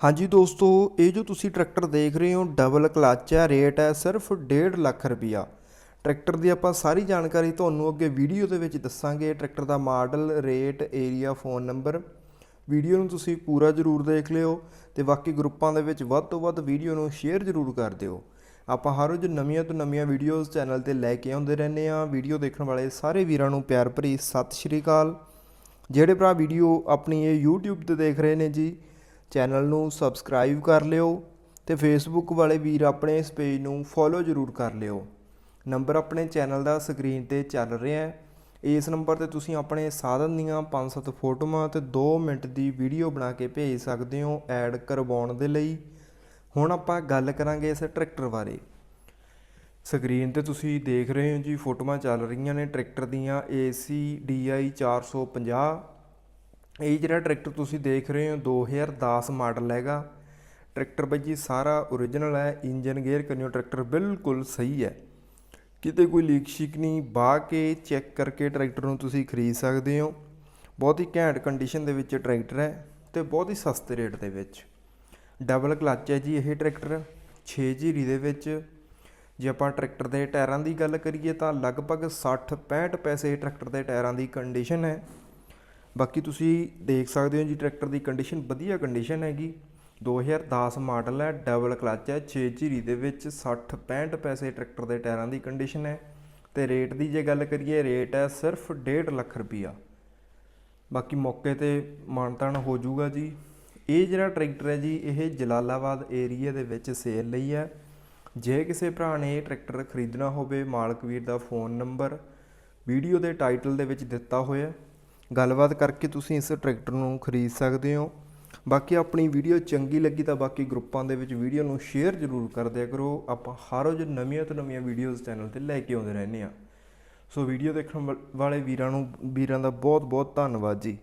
ਹਾਂਜੀ ਦੋਸਤੋ, ਇਹ ਜੋ ਤੁਸੀਂ ਟਰੈਕਟਰ ਦੇਖ ਰਹੇ ਹੋ ਡਬਲ ਕਲੱਚ ਹੈ ਰੇਟ ਹੈ ਸਿਰਫ 1.5 ਲੱਖ ਰੁਪਿਆ ਟਰੈਕਟਰ ਦੀ ਆਪਾਂ ਸਾਰੀ ਜਾਣਕਾਰੀ ਤੁਹਾਨੂੰ ਅੱਗੇ ਵੀਡੀਓ ਦੇ ਵਿੱਚ ਦੱਸਾਂਗੇ। ਟਰੈਕਟਰ ਦਾ model rate area phone number video ਨੂੰ ਤੁਸੀਂ ਪੂਰਾ ਜ਼ਰੂਰ ਦੇਖ ਲਿਓ ਤੇ ਬਾਕੀ ਗਰੁੱਪਾਂ ਦੇ ਵਿੱਚ ਵੱਧ ਤੋਂ ਵੱਧ ਵੀਡੀਓ ਨੂੰ ਸ਼ੇਅਰ ਜ਼ਰੂਰ ਕਰ ਦਿਓ। ਆਪਾਂ ਹਰ ਰੋਜ਼ ਨਵੀਆਂ ਤੋਂ ਨਵੀਆਂ ਵੀਡੀਓਜ਼ ਚੈਨਲ ਤੇ ਲੈ ਕੇ ਆਉਂਦੇ ਰਹਿੰਦੇ ਆ ਵੀਡੀਓ ਦੇਖਣ ਵਾਲੇ ਸਾਰੇ ਵੀਰਾਂ ਨੂੰ ਪਿਆਰ ਭਰੀ ਸਤਿ ਸ਼੍ਰੀ ਅਕਾਲ। ਜਿਹੜੇ ਭਰਾ ਵੀਡੀਓ ਆਪਣੀ ਇਹ YouTube ਤੇ ਦੇਖ ਰਹੇ ਨੇ ਜੀ ਚੈਨਲ ਨੂੰ ਸਬਸਕ੍ਰਾਈਬ ਕਰ ਲਿਓ ਤੇ ਫੇਸਬੁੱਕ ਵਾਲੇ ਵੀਰ ਆਪਣੇ ਇਸ ਪੇਜ ਨੂੰ ਫੋਲੋ ਜ਼ਰੂਰ ਕਰ ਲਿਓ। ਨੰਬਰ ਆਪਣੇ ਚੈਨਲ ਦਾ ਸਕਰੀਨ ਤੇ ਚੱਲ ਰਿਹਾ ਹੈ। ਇਸ ਨੰਬਰ ਤੇ ਤੁਸੀਂ ਆਪਣੇ ਸਾਧਨ ਦੀਆਂ 5-7 ਫੋਟੋਆਂ ਤੇ 2 ਮਿੰਟ ਦੀ ਵੀਡੀਓ ਬਣਾ ਕੇ ਭੇਜ ਸਕਦੇ ਹੋ ਐਡ ਕਰਵਾਉਣ ਦੇ ਲਈ। ਹੁਣ ਆਪਾਂ ਗੱਲ ਕਰਾਂਗੇ ਇਸ ਟਰੈਕਟਰ ਬਾਰੇ। ਸਕਰੀਨ ਤੇ ਤੁਸੀਂ ਦੇਖ ਰਹੇ ਹੋ ਜੀ ਫੋਟੋਆਂ ਚੱਲ ਰਹੀਆਂ ਨੇ ਟਰੈਕਟਰ ਦੀਆਂ AC DI 450 ਇਹ ਜਿਹੜਾ ਟਰੈਕਟਰ ਤੁਸੀਂ ਦੇਖ ਰਹੇ ਹੋ 2010 ਮਾਡਲ ਹੈਗਾ। ਟਰੈਕਟਰ ਬਾਈ ਜੀ, ਸਾਰਾ ਓਰੀਜਨਲ ਹੈ ਇੰਜਨ ਗੇਅਰ ਕੰਨਿਓ ਟਰੈਕਟਰ ਬਿਲਕੁਲ ਸਹੀ ਹੈ। ਕਿਤੇ ਕੋਈ ਲੀਕ ਸ਼ੀਕ ਨਹੀਂ ਬਾ ਕੇ ਚੈੱਕ ਕਰਕੇ ਟਰੈਕਟਰ ਨੂੰ ਤੁਸੀਂ ਖਰੀਦ ਸਕਦੇ ਹੋ। ਬਹੁਤ ਹੀ ਘੈਂਟ ਕੰਡੀਸ਼ਨ ਦੇ ਵਿੱਚ ਟਰੈਕਟਰ ਹੈ ਤੇ ਬਹੁਤ ਹੀ ਸਸਤੇ ਰੇਟ ਦੇ ਵਿੱਚ। ਡਬਲ ਕਲੱਚ ਹੈ ਜੀ ਇਹ ਟਰੈਕਟਰ 6 ਜੀਰੀ ਦੇ ਵਿੱਚ। ਜੇ ਆਪਾਂ ਟਰੈਕਟਰ ਦੇ ਟਾਇਰਾਂ ਦੀ ਗੱਲ ਕਰੀਏ ਤਾਂ ਲਗਭਗ 60 65 ਪੈਸੇ ਟਰੈਕਟਰ ਦੇ ਟਾਇਰਾਂ ਦੀ ਕੰਡੀਸ਼ਨ ਹੈ। ਬਾਕੀ ਤੁਸੀਂ ਦੇਖ ਸਕਦੇ ਹੋ ਜੀ, ਟਰੈਕਟਰ ਦੀ ਕੰਡੀਸ਼ਨ ਵਧੀਆ ਕੰਡੀਸ਼ਨ ਹੈਗੀ। 2010 ਮਾਡਲ ਹੈ ਡਬਲ ਕਲੱਚ ਹੈ 6 ਝੀਰੀ ਦੇ ਵਿੱਚ 60 65 ਪੈਸੇ ਟਰੈਕਟਰ ਦੇ ਟਾਇਰਾਂ ਦੀ ਕੰਡੀਸ਼ਨ ਹੈ। ਤੇ ਰੇਟ ਦੀ ਜੇ ਗੱਲ ਕਰੀਏ ਰੇਟ ਹੈ ਸਿਰਫ 1.5 ਲੱਖ ਰੁਪਈਆ। ਬਾਕੀ ਮੌਕੇ ਤੇ ਮਾਨਤਾਨ ਹੋ ਜਾਊਗਾ ਜੀ। ਇਹ ਜਿਹੜਾ ਟਰੈਕਟਰ ਹੈ ਜੀ, ਇਹ ਜਲਾਲਾਬਾਦ ਏਰੀਆ ਦੇ ਵਿੱਚ ਸੇਲ ਲਈ ਹੈ। ਜੇ ਕਿਸੇ ਭਰਾ ਨੇ ਇਹ ਟਰੈਕਟਰ ਖਰੀਦਣਾ ਹੋਵੇ, ਮਾਲਕ ਵੀਰ ਦਾ ਫੋਨ ਨੰਬਰ ਵੀਡੀਓ ਦੇ ਟਾਈਟਲ ਦੇ ਵਿੱਚ ਦਿੱਤਾ ਹੋਇਆ। ਗੱਲਬਾਤ ਕਰਕੇ ਤੁਸੀਂ ਇਸ ਟਰੈਕਟਰ ਨੂੰ ਖਰੀਦ ਸਕਦੇ ਹੋ। ਬਾਕੀ ਆਪਣੀ ਵੀਡੀਓ ਚੰਗੀ ਲੱਗੀ ਤਾਂ ਬਾਕੀ ਗਰੁੱਪਾਂ ਦੇ ਵਿੱਚ ਵੀਡੀਓ ਨੂੰ ਸ਼ੇਅਰ ਜ਼ਰੂਰ ਕਰ ਦਿਆ ਕਰੋ। ਆਪਾਂ ਹਰ ਰੋਜ਼ ਨਵੀਆਂ ਤੋਂ ਨਵੀਆਂ ਵੀਡੀਓਜ਼ ਚੈਨਲ ਤੇ ਲੈ ਕੇ ਆਉਂਦੇ ਰਹਿੰਦੇ ਆ ਸੋ ਵੀਡੀਓ ਦੇਖਣ ਵਾ- ਵਾਲੇ ਵੀਰਾਂ ਨੂੰ, ਵੀਰਾਂ ਦਾ ਬਹੁਤ ਬਹੁਤ ਧੰਨਵਾਦ ਜੀ।